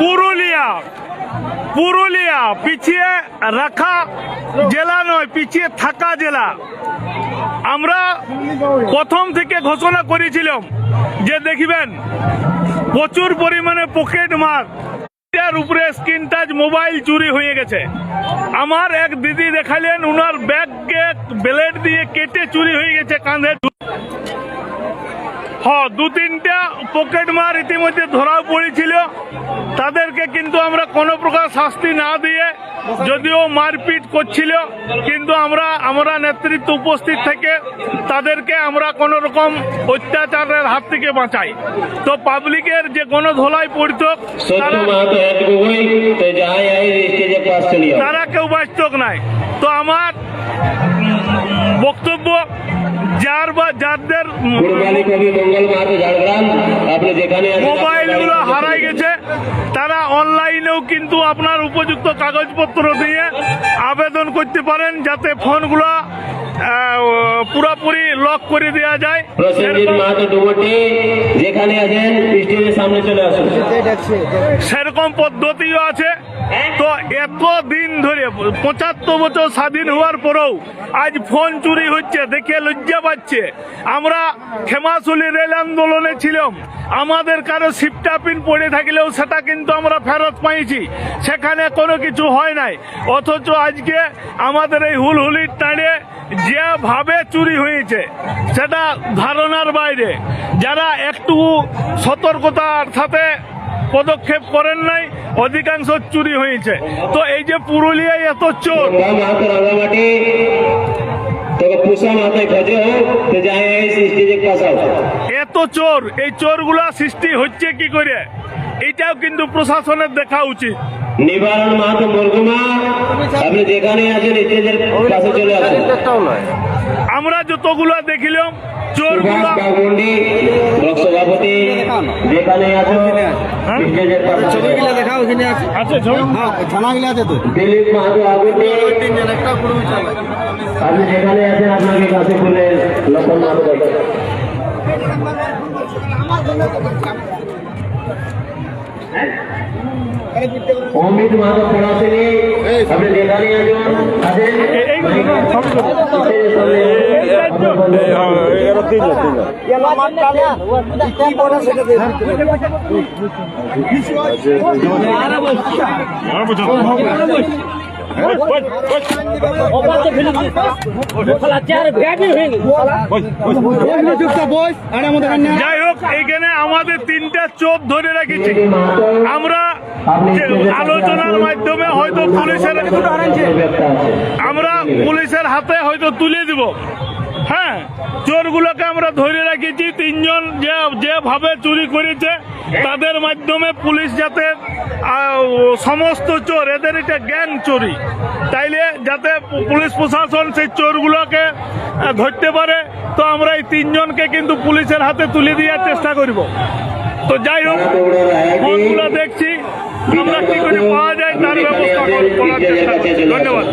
পুরুলিয়া পুরুলিয়া পিছিয়ে রাখা জেলা নয়, পিছিয়ে থাকা জেলা। আমরা প্রথম থেকে ঘোষণা করেছিলাম যে দেখবেন, প্রচুর পরিমাণে পকেট মার। উপরে স্ক্রিন টাচ মোবাইল চুরি হয়ে গেছে। আমার এক দিদি দেখালেন, উনার ব্যাগকে ব্লেড দিয়ে কেটে চুরি হয়ে গেছে, কাঁধে হ্যাঁ দু তিনটা পকেট মার ইতিমধ্যে ধরাও পড়েছিল। তাদেরকে কিন্তু আমরা কোনো প্রকার শাস্তি না দিয়ে যদিও মারপিট করছিল কিন্তু আমরা আমরা নেতৃত্ব উপস্থিত থেকে তাদেরকে আমরা কোনো রকম অত্যাচারের হাত থেকে বাঁচাই। তো পাবলিকের যে গণধোলাই পড়ত তারা কেউ বাস্তব নাই। তো আমার বক্তব্য আছেন মোবাইলগুলো হারাই গেছে। তারা অনলাইনেও কিন্তু আপনার উপযুক্ত কাগজপত্র দিয়ে আবেদন করতে পারেন যাতে ফোনগুলো পুরোপুরি লক করে দেওয়া যায়। প্রসেনজিৎ মাহাতো ডুবটি যেখানে আছেন সামনে চলে আসুন। সেরকম পদ্ধতিও আছে। তো এত দিন ধরে, পঁচাত্তর বছর স্বাধীন হওয়ার পরেও আজ ফোন চুরি হচ্ছে, দেখে লজ্জা পাচ্ছে। আমরা খেমাশুলি রেল আন্দোলনে ছিলাম। আমাদের কারও সিপটা পিন পড়ে থাকলেও সেটা কিন্তু আমরা ফেরত পাইছি। সেখানে কোনো কিছু হয় নাই। অথচ আজকে আমাদের এই হুলহুলির টাড়ে যেভাবে চুরি হয়েছে, সেটা ধারণার বাইরে। যারা একটু সতর্কতার সাথে পদক্ষেপ করেন নাই, অধিকাংশ চুরি হয়েছে। তো এই যে পুরুলিয়ায় এত চোর। এত চোর, এই চোরগুলা সৃষ্টি হচ্ছে কি করে? এটাও কিন্তু প্রশাসনের দেখা উচিত। নিবারণ মাহাতো মুরগুমা আপনি যেখানে আছেন, স্টেজের চলে আসুন। আমরা যতগুলা দেখিলাম চোরগুলা সভাপতি যেখানে। দেখাও আছে আছে ছবি? হ্যাঁ গিলা আছে তো দিলীপ মাহাতো আগুটি আপনি যেখানে আছেন আপনাকে কাছে খুলে লক্ষণ মাহাতো অমিত মাহাতো পড়াশোনি আপনি যেখানে আছেন আছেন যাই হোক এইখানে আমাদের তিনটা চোখ ধরে রেখেছি। আমরা আলোচনার মাধ্যমে হয়তো পুলিশের আমরা পুলিশের হাতে হয়তো তুলে দিব। হ্যাঁ চোরগুলোকে আমরা ধরে রেখেছি, তিনজন যে, যেভাবে চুরি করেছে, তাদের মাধ্যমে পুলিশ যাতে সমস্ত চোর, এদের এটা গ্যাং চুরি। তাইলে যাতে পুলিশ প্রশাসন সেই চোরগুলোকে ধরতে পারে, তো আমরা এই তিনজনকে কিন্তু পুলিশের হাতে তুলে দেওয়ার চেষ্টা করব। তো যাই হোক ফোনগুলো দেখছি, আমরা কি করে পাওয়া যায় তার ব্যবস্থা করার চেষ্টা করছি। ধন্যবাদ।